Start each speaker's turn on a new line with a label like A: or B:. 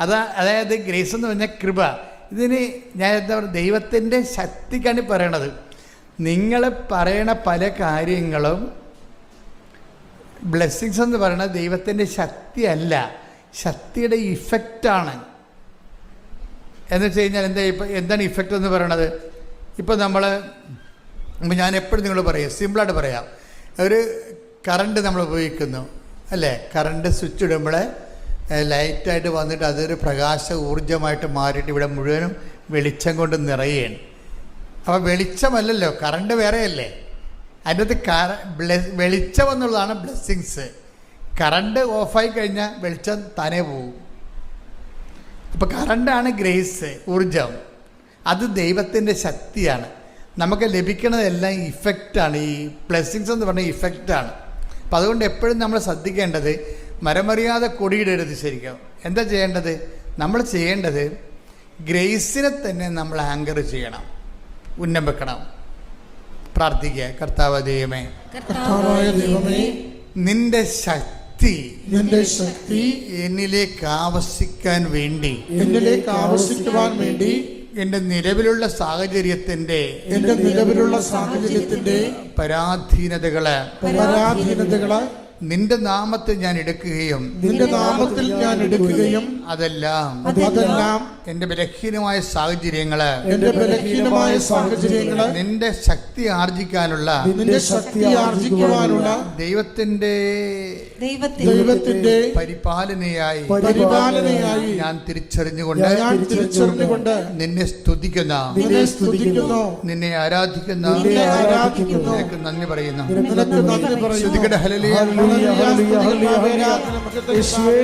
A: അതാ അതായത് ഗ്രേസ് എന്ന് പറഞ്ഞാൽ കൃപ. ഇതിന് ഞാൻ എന്താ പറയുക ദൈവത്തിന്റെ ശക്തിക്കാണ് പറയണത്. നിങ്ങൾ പറയണ പല കാര്യങ്ങളും ബ്ലെസ്സിങ്സ് എന്ന് പറയുന്നത് ദൈവത്തിന്റെ ശക്തിയല്ല. ശക്തിയുടെ ഇഫക്റ്റാണ് എന്ന് വെച്ച് കഴിഞ്ഞാൽ എന്താ ഇപ്പം എന്താണ് ഇഫക്റ്റ് എന്ന് പറയണത്? ഇപ്പം നമ്മൾ ഞാൻ എപ്പോഴും നിങ്ങൾ പറയും സിമ്പിളായിട്ട് പറയാം. ഒരു കറണ്ട് നമ്മൾ ഉപയോഗിക്കുന്നു അല്ലേ? കറണ്ട് സ്വിച്ച് ഇടുമ്പോൾ ലൈറ്റായിട്ട് വന്നിട്ട് അതൊരു പ്രകാശ ഊർജമായിട്ട് മാറിയിട്ട് ഇവിടെ മുഴുവനും വെളിച്ചം കൊണ്ട് നിറയുകയാണ്. അപ്പോൾ വെളിച്ചമല്ലല്ലോ കറണ്ട് വേറെയല്ലേ? അതിന്റെ അകത്ത് കറ വെളിച്ചം എന്നുള്ളതാണ് ബ്ലെസ്സിങ്സ് കറണ്ട് ഓഫായി കഴിഞ്ഞാൽ വെളിച്ചം താനേ പോകും. അപ്പോൾ കറണ്ടാണ് ഗ്രേസ് ഊർജം അത് ദൈവത്തിന്റെ ശക്തിയാണ്. നമുക്ക് ലഭിക്കുന്നതെല്ലാം ഇഫക്റ്റാണ് ഈ ബ്ലെസ്സിങ്സ് എന്ന് പറഞ്ഞ ഇഫക്റ്റാണ് അപ്പം അതുകൊണ്ട് എപ്പോഴും നമ്മൾ ശ്രദ്ധിക്കേണ്ടത് മരമറിയാതെ കൊടിയിടരുത് ശരിക്കും എന്താ ചെയ്യേണ്ടത്? നമ്മൾ ചെയ്യേണ്ടത് ഗ്രേസിനെ തന്നെ നമ്മൾ ആങ്കർ ചെയ്യണം. ഉന്നം വെക്കണം. പ്രാർത്ഥിക്കുക. കർത്താവ് ദൈവമേ. നിന്റെ ശക്തി
B: നിന്റെ ശക്തി
A: എന്നിലേക്ക് ആവശ്യിക്കാൻ വേണ്ടി
B: എന്നിലേക്ക് ആവശ്യിക്കുവാൻ വേണ്ടി
A: എന്റെ നിലവിലുള്ള സാഹചര്യത്തിന്റെ
B: എന്റെ നിലവിലുള്ള സാഹചര്യത്തിന്റെ
A: പരാധീനതകൾ
B: പരാധീനതകൾ
A: നിന്റെ നാമത്തിൽ ഞാൻ എടുക്കുകയും
B: നിന്റെ നാമത്തിൽ ഞാൻ എടുക്കുകയും
A: അതെല്ലാം
B: അതെല്ലാം
A: എന്റെ ബലഹീനമായ സാഹചര്യങ്ങൾ
B: എന്റെ ബലഹീനമായ സാഹചര്യങ്ങൾ
A: നിന്റെ ശക്തി ആർജിക്കാനുള്ള
B: നിന്റെ ശക്തി ആർജിക്കുവാനുള്ള
A: ദൈവത്തിന്റെ
B: ദൈവത്തിന്റെ
A: പരിപാലനയായി
B: പരിപാലനയായി
A: ഞാൻ തിരിച്ചറിഞ്ഞുകൊണ്ട്
B: ഞാൻ തിരിച്ചറിഞ്ഞുകൊണ്ട്
A: നിന്നെ സ്തുതിക്കുന്ന
B: നിന്നെ സ്തുതിക്കുന്നു.
A: നിന്നെ ആരാധിക്കുന്ന
B: നിന്നെ ആരാധിക്കുന്നു.
A: നന്ദി പറയുന്നു.
B: നിനക്ക് നന്ദി പറയുന്നു.
A: ഹല്ലേലൂയ.
B: Hallelujah, hallelujah.
C: യേശുവേ,